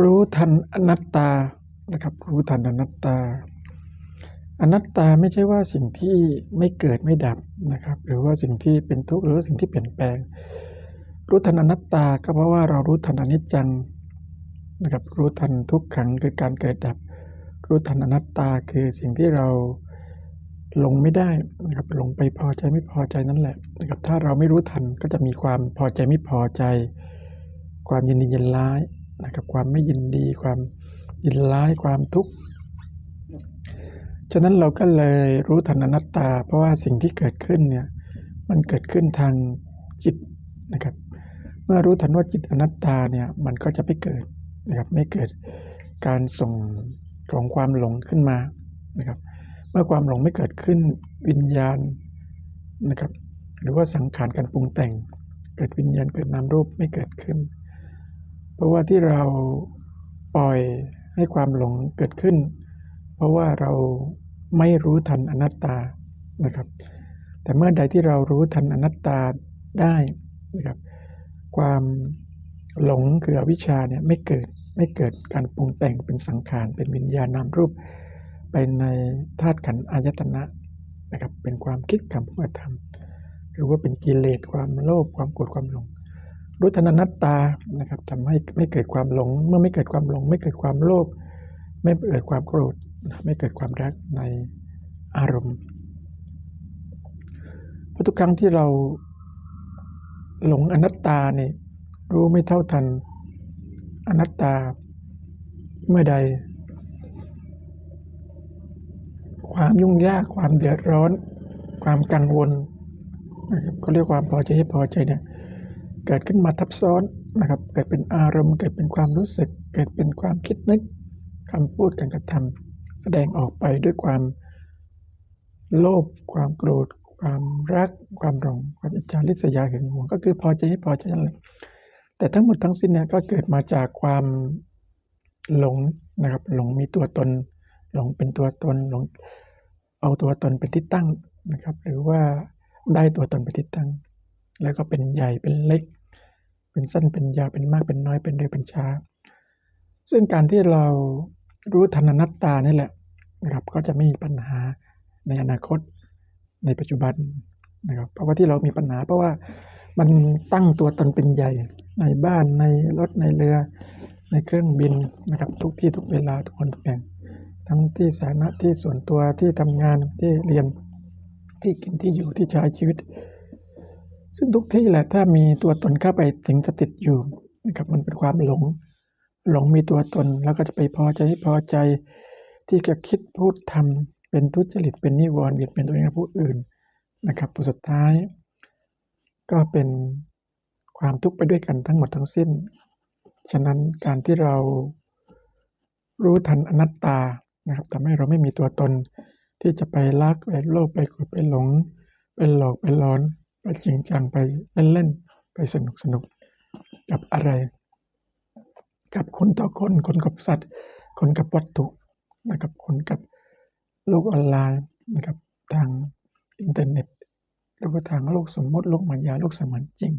รู้ทันอนัตตานะครับ รู้ทันอนัตตา อนัตตาไม่ใช่ว่าสิ่งที่ไม่เกิดไม่ดับนะครับ หรือว่าสิ่งที่เป็นทุกข์หรือว่าสิ่งที่เปลี่ยนแปลง รู้ทันอนัตตาก็เพราะว่าเรารู้ทันอนิจจังนะครับ รู้ทันทุกขังคือการเกิดดับ รู้ทันอนัตตาคือสิ่งที่เราหลงไม่ได้นะครับหลงไปพอใจไม่พอใจนั่นแหละนะครับถ้าเราไม่รู้ทันก็จะมีความพอใจไม่พอใจ ความยินดียินร้าย นะครับความไม่ยินดีความยินร้ายความทุกข์ฉะนั้นเราก็เลยรู้ทันอนัตตา เพราะว่าสิ่งที่เกิดขึ้นเนี่ยมันเกิดขึ้นทางจิตนะครับ เมื่อรู้ทันว่าจิตอนัตตาเนี่ยมันก็จะไม่เกิดนะครับไม่เกิดการส่งของความหลงขึ้นมานะครับ เมื่อความหลงไม่เกิดขึ้นวิญญาณนะครับ หรือว่าสังขารการปรุงแต่ง เกิดวิญญาณเกิดนามรูปไม่เกิดขึ้น เพราะว่าที่เราปล่อยให้ความหลงเกิดขึ้น เพราะว่าเราไม่รู้ทันอนัตตานะครับ แต่เมื่อใดที่เรารู้ทันอนัตตาได้นะครับ ความหลงคืออวิชชาเนี่ยไม่เกิดไม่เกิดการปรุงแต่งเป็นสังขารเป็นวิญญาณนามรูป ไปในธาตุขันธ์อายตนะนะครับ เป็นความคิดคำพูดธรรม หรือว่าเป็นกิเลสความโลภความโกรธความหลง รู้ทันอนัตตานะครับทำให้ไม่เกิดความหลง เมื่อไม่เกิดความหลง ไม่เกิดความโลภไม่เกิดความโกรธไม่เกิดความรักในอารมณ์เพราะทุกครั้งที่เราหลงอนัตตาเนี่ยรู้ไม่เท่าทันอนัตตาเมื่อใด ความยุ่งยากความเดือดร้อน ความกังวลนะครับเขาเรียกความพอใจให้พอใจเนี่ย เกิดขึ้นมาทับซ้อนนะครับ เกิดเป็นอารมณ์ เกิดเป็นความรู้สึก เกิดเป็นความคิดนึกคำพูดการกระทำแสดงออกไปด้วยความโลภความโกรธ ความรัก ความหลงความอิจฉาริษยาหึงหวงก็คือพอใจให้พอใจนั่นแหละแต่ทั้งหมดทั้งสิ้นเนี่ยก็เกิดมาจากความหลงนะครับ หลงมีตัวตน หลงเป็นตัวตนหลงเอาตัวตนเป็นที่ตั้งนะครับ หรือว่าได้ตัวตนเป็นที่ตั้ง แล้วก็เป็นใหญ่เป็นเล็ก เป็นสั้นเป็นยาวเป็นมากเป็นน้อยเป็นเร็วเป็นช้า ซึ่งการที่เรารู้ทันนัตตานี่แหละนะครับก็จะไม่มีปัญหาในอนาคตในปัจจุบันนะครับเพราะว่าที่เรามีปัญหา เพราะว่ามันตั้งตัวตนเป็นใหญ่ในบ้านในรถในเรือ ในเครื่องบินนะครับทุกที่ทุกเวลาทุกคนทุกแห่งทั้งที่สาธารณะที่ส่วนตัวที่ทำงานที่เรียนที่กินที่อยู่ที่ใช้ชีวิต ซึ่งทุกที่แหละถ้ามีตัวตนเข้าไปสิงสถิตอยู่นะครับมันเป็นความหลงหลงมีตัวตนแล้วก็จะไปพอใจพอใจที่จะคิดพูดทำเป็นทุจริตเป็นนิวรณ์เบียดเบียนตัวเองและผู้อื่นนะครับผลสุดท้าย ก็เป็นความทุกข์ไปด้วยกันทั้งหมดทั้งสิ้น ฉะนั้นการที่เรารู้ทันอนัตตานะครับทำให้เราไม่มีตัวตนที่จะไปรักไปโลภไปโกรธไปหลงไปหลอกไปร้อน ไปจริงจังไปเล่นเล่นไปสนุกสนุกกับอะไร กับคนต่อคนคนกับสัตว์ คนกับวัตถุนะครับคนกับโลกออนไลน์นะครับทางอินเทอร์เน็ตหรือว่าทางโลกสมมติโลกมายาโลกเสมือนจริง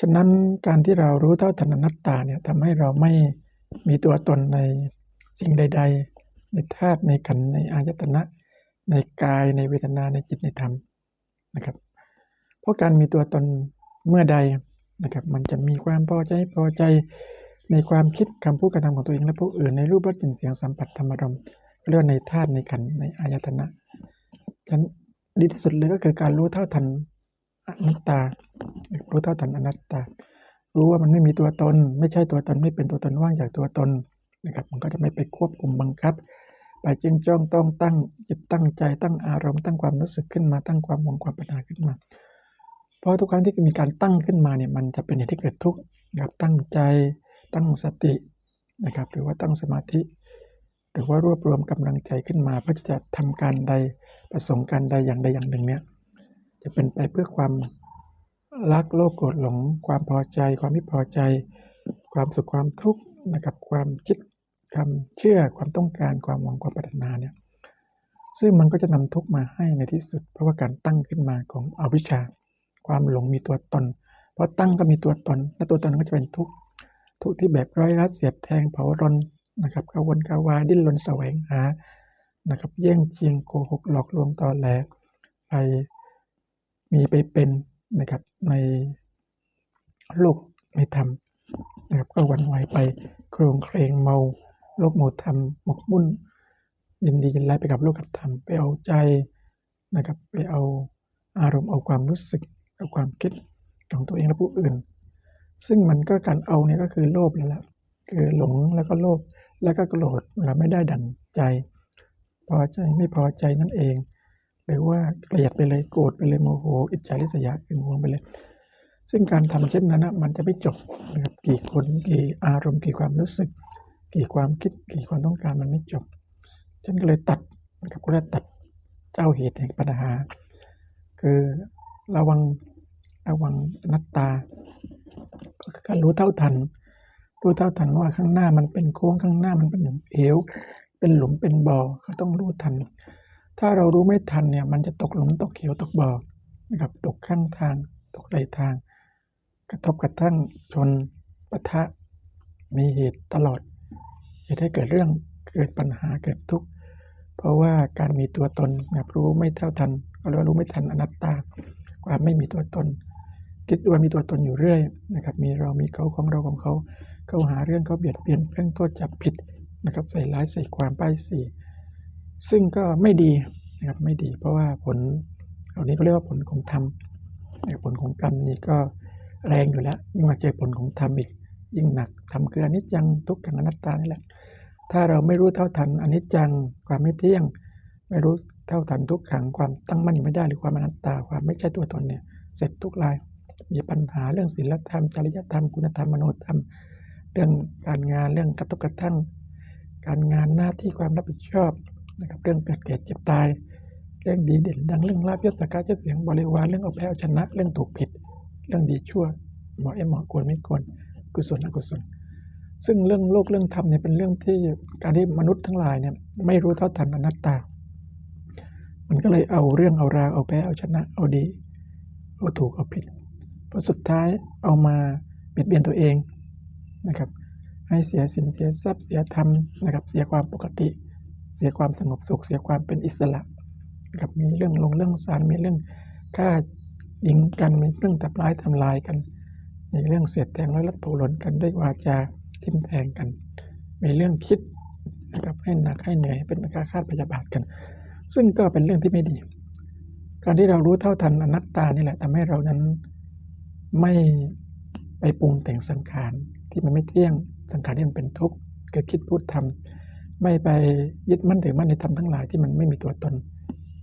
ฉะนั้นการที่เรารู้เท่าทันนัตตาเนี่ยทำให้เราไม่มีตัวตนในสิ่งใด ๆ ในธาตุในขันในอายตนะ ในกายในเวทนาในจิตในธรรมนะครับ ราะการมีตัวตนเมื่อใดนะครับ มันจะมีความพอใจพอใจในความคิดคำพูดการทำของตัวเองและผู้อื่นในรูปรสกลิ่นเสียงสัมผัสธรรมรมเรียกในธาตุในขันในอายตนะฉะนั้นดีที่สุดเลยก็คือการรู้เท่าทันอนัตตา รู้เท่าทันอนัตตา รู้ว่ามันไม่มีตัวตน ไม่ใช่ตัวตนไม่เป็นตัวตนว่างจากตัวตนนะครับ มันก็จะไม่ไปควบคุมบังคับ ไปจึงจ้องต้องตั้งจิตตั้งใจตั้งอารมณ์ตั้งความรู้สึกขึ้นมาตั้งความหวงความปัญหาขึ้นมา เพราะทุกครั้งที่มีการตั้งขึ้นมาเนี่ยมันจะเป็นเหตุที่เกิดทุกข์นะครับตั้งใจตั้งสตินะครับหรือว่าตั้งสมาธิ หรือว่ารวบรวมกำลังใจขึ้นมา เพื่อจะทำการใดประสงค์การใดอย่างใดอย่างหนึ่งเนี่ยจะเป็นไปเพื่อความรักโลภโกรธหลง ความพอใจ ความไม่พอใจ ความสุขความทุกข์นะครับความคิดความเชื่อความต้องการความหวังความปรารถนาเนี่ยซึ่งมันก็จะนำทุกข์มาให้ในที่สุด เพราะว่าการตั้งขึ้นมาของอวิชชา ความหลงมีตัวตน เพราะตั้งก็มีตัวตน และตัวตนก็จะเป็นทุกข์ทุกข์ที่แบบร้อยรัดเสียดแทงเผารนนะครับกระวนกระวายดิ้นรนแสวงหานะครับแย่งชิงโกหกหลอกลวงตอแหลไปมีไปเป็นนะครับในโลกในธรรมนะครับก็วันไหวไปโครงเครงเมาโลกโมธรรมหมกมุ่น ยินดียินร้ายไปกับโลกกับธรรมไปเอาใจนะครับไปเอาอารมณ์เอาความรู้สึก เอาความคิดของตัวเองและผู้อื่น ซึ่งมันก็การเอาเนี่ยก็คือโลภแล้วแหละคือหลงแล้วก็โลภแล้วก็โกรธเวลาไม่ได้ดั่งใจ พอใจไม่พอใจนั่นเอง หรือว่าเกลียดไปเลยโกรธไปเลยโมโห อิจฉาริษยาขึงหวงไปเลย ซึ่งการทำเช่นนั้นนะมันจะไม่จบนะครับกี่คนกี่อารมณ์กี่ความรู้สึก กี่ความคิดกี่ความต้องการมันไม่จบฉันก็เลยตัดนะครับก็เลยตัดเจ้าเหตุแห่งปัญหา คือระวัง ระวังอนัตตา ก็คือการรู้เท่าทัน รู้เท่าทันว่าข้างหน้ามันเป็นโค้งข้างหน้ามันเป็นเหว เป็นหลุมเป็นบ่อก็ต้องรู้ทัน ถ้าเรารู้ไม่ทันเนี่ยมันจะตกหลุมตกเหวตกบ่อนะครับตกข้างทาง ตกไหลทาง กระทบกระทั่งชนปะทะมีเหตุตลอดเหตุให้เกิดเรื่องเกิดปัญหาเกิดทุกข์เพราะว่าการมีตัวตนนะครับรู้ไม่เท่าทันก็เรียกว่ารู้ไม่ทันอนัตตา ความไม่มีตัวตน คิดว่ามีตัวตนอยู่เรื่อยนะครับ มีเรามีเขาของเราของเขา เขาหาเรื่องเขาเบียดเบียนเพ่งโทษจับผิดนะครับ ใส่ร้ายใส่ความป้ายสีซึ่งก็ไม่ดีนะครับไม่ดี เพราะว่าผลเหล่านี้ก็เรียกว่าผลของธรรมผลของกรรมนี่ก็แรงอยู่แล้วยิ่งมาเจอผลของธรรมอีกยิ่งหนักธรรมคืออนิจจังทุกขังอนัตตานี่แหละ ถ้าเราไม่รู้เท่าทันอนิจจังความไม่เที่ยง ไม่รู้เท่าทันทุกขังความตั้งมั่นอยู่ไม่ได้หรือความอนัตตาความไม่ใช่ตัวตนเนี่ยเสร็จทุกราย มีปัญหาเรื่องศีลธรรม จริยธรรม คุณธรรม มโนธรรม เรื่องการงานเรื่องกระทบกระทั่ง การงานหน้าที่ความรับผิดชอบนะครับเรื่องเกิดเกิดเจ็บตาย เรื่องดีเด่นดังเรื่องลาบยศสักการชื่อเสียงบริวารเรื่องเอาแพ้เอาชนะ เรื่องถูกผิด เรื่องดีชั่วเหมาะไอ้เหมาะควรไม่ควรกุศลอกุศลซึ่งเรื่องโลกเรื่องธรรมเนี่ยเป็นเรื่องที่การที่มนุษย์ทั้งหลายเนี่ยไม่รู้เท่าทันอนัตตา มันก็เลยเอาเรื่องเอาราวเอาแพ้เอาชนะเอาดีเอาถูกเอาผิด พอสุดท้ายเอามาเบียดเบียนตัวเองนะครับ ให้เสียสินเสียทรัพย์เสียธรรมนะครับ เสียความปกติ เสียความสงบสุข เสียความเป็นอิสระนะครับมีเรื่องลงเรื่องสารมีเรื่องฆ่ายิงกันมีเรื่องทำร้ายทำลายกัน มีเรื่องเสียดแทงร้อยลัดผาหลนกันด้วยวาจาทิมแทงกัน มีเรื่องคิดนะครับให้หนักให้เหนื่อยเป็นการคาดพยาบาทกัน ซึ่งก็เป็นเรื่องที่ไม่ดี การที่เรารู้เท่าทันอนัตตานี่แหละทำให้เรานั้น ไม่ไปปรุงแต่งสังขารที่มันไม่เที่ยงสังขารที่มันเป็นทุกข์เกิดคิดพูดทำไม่ไปยึดมั่นถือมั่นในธรรมทั้งหลายที่มันไม่มีตัวตน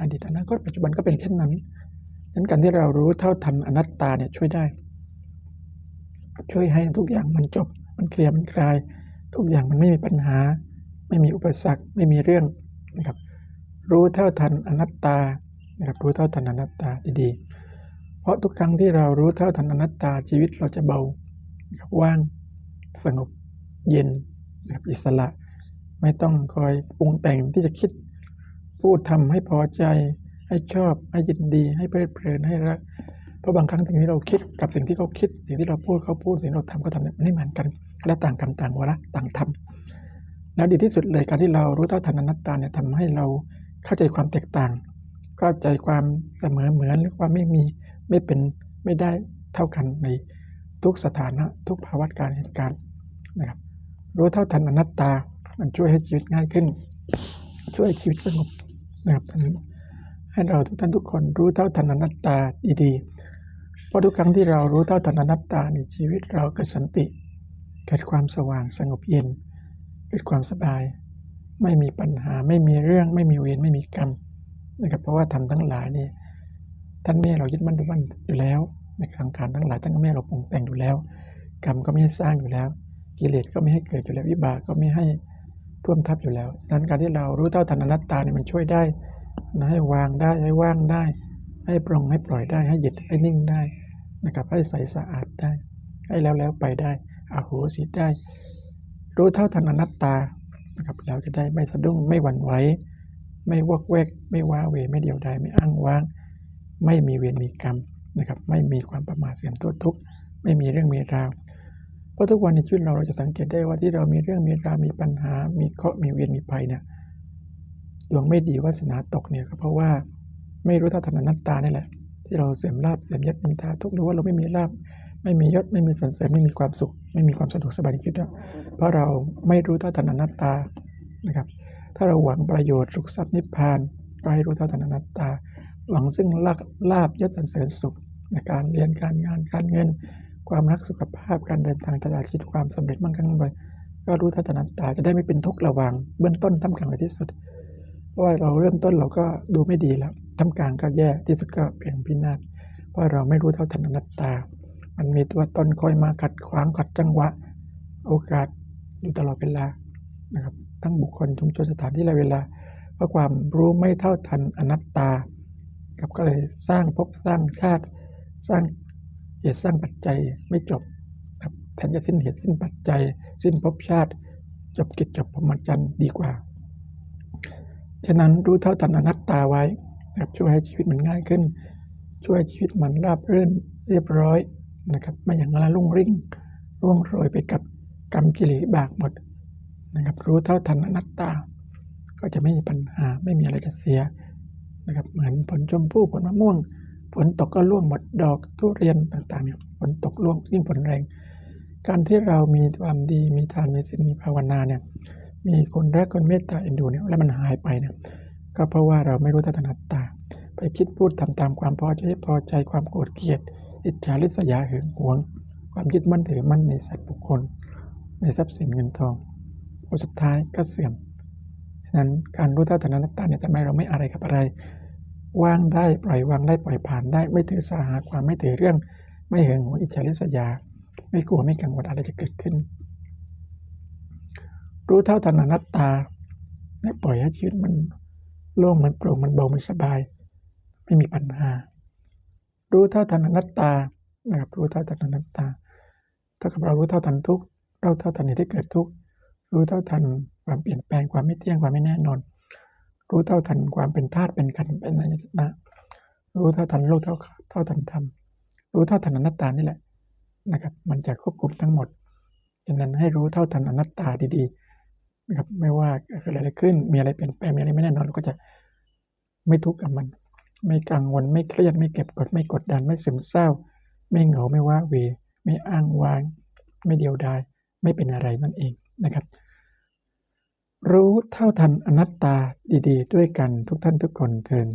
อดีตอนาคตปัจจุบันก็เป็นเช่นนั้นนั้นการที่เรารู้เท่าทันอนัตตาเนี่ยช่วยได้ ช่วยให้ทุกอย่างมันจบ มันเคลียร์มันคลาย ทุกอย่างมันไม่มีปัญหา ไม่มีอุปสรรคไม่มีเรื่องนะครับ รู้เท่าทันอนัตตานะครับรู้เท่าทันอนัตตาดีๆ เพราะทุกครั้งที่เรารู้เท่าทันอนัตตาชีวิตเราจะเบาว่างสงบเย็นแบบอิสระ ไม่ต้องคอยปรุงแต่งที่จะคิด พูดทำให้พอใจ ให้ชอบ ให้ยินดี ให้เพลิดเพลินให้รักเพราะบางครั้งสิ่งที่เราคิดกับสิ่งที่เขาคิด สิ่งที่เราพูดเขาพูดสิ่งที่เราทำเขาทำเนี่ยไม่เหมือนกัน และต่างกรรมต่างวาระต่างทำแล้วดีที่สุดเลยการที่เรารู้เท่าทันอนัตตาเนี่ยทำให้เราเข้าใจความแตกต่าง เข้าใจความเสมอเหมือนหรือความไม่มี ไม่เป็นไม่ได้เท่ากันในทุกสถานะ ทุกภาวะการเหตุการณ์นะครับรู้เท่าทันอนัตตา มันช่วยให้ชีวิตง่ายขึ้น ช่วยชีวิตสงบนะครับให้เราทุกท่านทุกคนรู้เท่าทันอนัตตาดีๆ เพราะทุกครั้งที่เรารู้เท่าทันอนัตตาในชีวิตเราเกิดสันติ เกิดความสว่างสงบเย็น เกิดความสบาย ไม่มีปัญหาไม่มีเรื่องไม่มีเวรไม่มีกรรมนะครับเพราะว่าทำทั้งหลายนี่ ท่านแม่เรายึดมั่นถือมั่นอยู่แล้วในสังขารทั้งหลายท่านก็ไม่เราปรุงแต่งอยู่แล้ว กรรมก็ไม่ให้สร้างอยู่แล้ว กิเลสก็ไม่ให้เกิดอยู่แล้ววิบากก็ไม่ให้ท่วมทับอยู่แล้วดังนั้นการที่เรารู้เท่าทันอนัตตาเนี่ยมันช่วยได้นะให้วางได้ให้ว่างได้ ให้ปรงให้ปล่อยได้ให้หยุดให้นิ่งได้นะครับให้ใสสะอาดได้ ให้แล้วแล้วไปได้อโหสิได้ รู้เท่าทันอนัตตานะครับเราจะได้ไม่สะดุ้งไม่หวั่นไหวไม่วอกแวก ไม่ว้าเวไม่เดียวดายไม่อ้างว้าง ไม่มีเวรมีกรรมนะครับ ไม่มีความประมาทเสียมตัวทุกข์ไม่มีเรื่องมีราว เพราะทุกวันในชีวิตเราเราจะสังเกตได้ว่าที่เรามีเรื่องมีราวมีปัญหา มีเคราะห์มีเวียนมีภัยเนี่ยดวงไม่ดีวาสนาตกเนี่ยก็เพราะว่าไม่รู้เท่าทันอนัตตานี่แหละ ที่เราเสื่อมลาบเสื่อมยศนินทาทุกข์หรือว่าเราไม่มีลาบไม่มียศไม่มีสรรเสริญไม่มีความสุข ไม่มีความสะดวกสบายในชีวิตเพราะเราไม่รู้เท่าทันอนัตตานะครับ ถ้าเราหวังประโยชน์สุขทรัพย์นิพพานก็ให้รู้เท่าทันอนัตตา หวังซึ่งลาบลาบยศสรรเสริญสุขในการเรียนการงานการเงิน ความรักสุขภาพการเดินทางตลาดชีวิตความสำเร็จมั่งคั่งร่ำรวยก็รู้เท่าทันอนัตตาจะได้ไม่เป็นทุกข์ระวังเบื้องต้นท่ามกลางในที่สุด เพราะว่าเราเริ่มต้นเราก็ดูไม่ดีแล้วท่ามกลางก็แย่ที่สุดก็เปลี่ยนพินาศเพราะเราไม่รู้เท่าทันอนัตตา มันมีตัวตนคอยมาขัดขวางขัดจังหวะ โอกาสอยู่ตลอดเวลานะครับทั้งบุคคลชุมชนสถานที่และเวลา เพราะความรู้ไม่เท่าทันอนัตตา ครับก็เลยสร้างภพสร้างชาติสร้างเหตุสร้างปัจจัยไม่จบครับแทนจะสิ้นเหตุสิ้นปัจจัย สิ้นภพชาติ จบกิจจบพรหมจรรย์ดีกว่า ฉะนั้นรู้เท่าทันอนัตตาไว้นะครับช่วยให้ชีวิตมันง่ายขึ้น ช่วยให้ชีวิตมันราบรื่นเรียบร้อยนะครับไม่อย่างนั้นลุ่งริ่งร่วงโรยไปกับกรรมกิเลสบากหมดนะครับรู้เท่าทันอนัตตา ก็จะไม่มีปัญหาไม่มีอะไรจะเสีย นะครับ เหมือนผลชมพู่ผลมะม่วง ฝนตกก็ร่วงหมดดอกทุเรียนต่างๆเนี่ยฝนตกร่วงยิ่งฝนแรง การที่เรามีความดีมีทานมีศีลมีภาวนาเนี่ยมีคนรักคนเมตตาเอ็นดูเนี่ยแล้วมันหายไปเนี่ยก็เพราะว่าเราไม่รู้ทัศนตตา ไปคิดพูดทำตามความพอใจพอใจความโกรธเกลียด อิจฉาริษยาหึงหวง ความยึดมั่นถือมั่นในสัตว์บุคคล ในทรัพย์สินเงินทองผลสุดท้ายก็เสื่อมะนั้นการรู้เท่าทันอนัตตาเนี่ยทำให้เราไม่อะไรกับอะไร ว่างได้ปล่อยวางได้ปล่อยผ่านได้ไม่ถือสาหาความไม่ถือเรื่อง ไม่เหงหวอิจฉาริษยา ไม่กลัวไม่กังวลอะไรจะเกิดขึ้น รู้เท่าทันอนัตตาและปล่อยให้ชีวิตมันโล่งมันโปร่งมันเบามันสบาย ไม่มีปัญหา รู้เท่าทันอนัตตานะครับรู้เท่าทันอนัตตาถ้ากับเรารู้เท่าทันทุกเราเท่าทันเหตุที่เกิดทุกรู้เท่าทัน ความเปลี่ยนแปลงความไม่เที่ยงความไม่แน่นอน รู้เท่าทันความเป็นธาตุเป็นขันธ์เป็นอายตนะรู้เท่าทันโลกเท่าเท่าทันธรรมรู้เท่าทันอนัตตานี่แหละนะครับ มันจะควบคุมทั้งหมดฉะนั้นให้รู้เท่าทันอนัตตาดีๆนะครับไม่ว่าเกิดอะไรขึ้นมีอะไรเปลี่ยนแปลงมีอะไรไม่แน่นอนเราก็จะไม่ทุกข์กับมัน ไม่กังวลไม่เครียดไม่เก็บกดไม่กดดันไม่ซึมเศร้า ไม่เหงาไม่ว้าเว ไม่อ้างว้าง ไม่เดียวดายไม่เป็นอะไรนั่นเองนะครับ รู้เท่าทันอนัตตาดี ๆ ด้วยกันทุกท่านทุกคนเทิน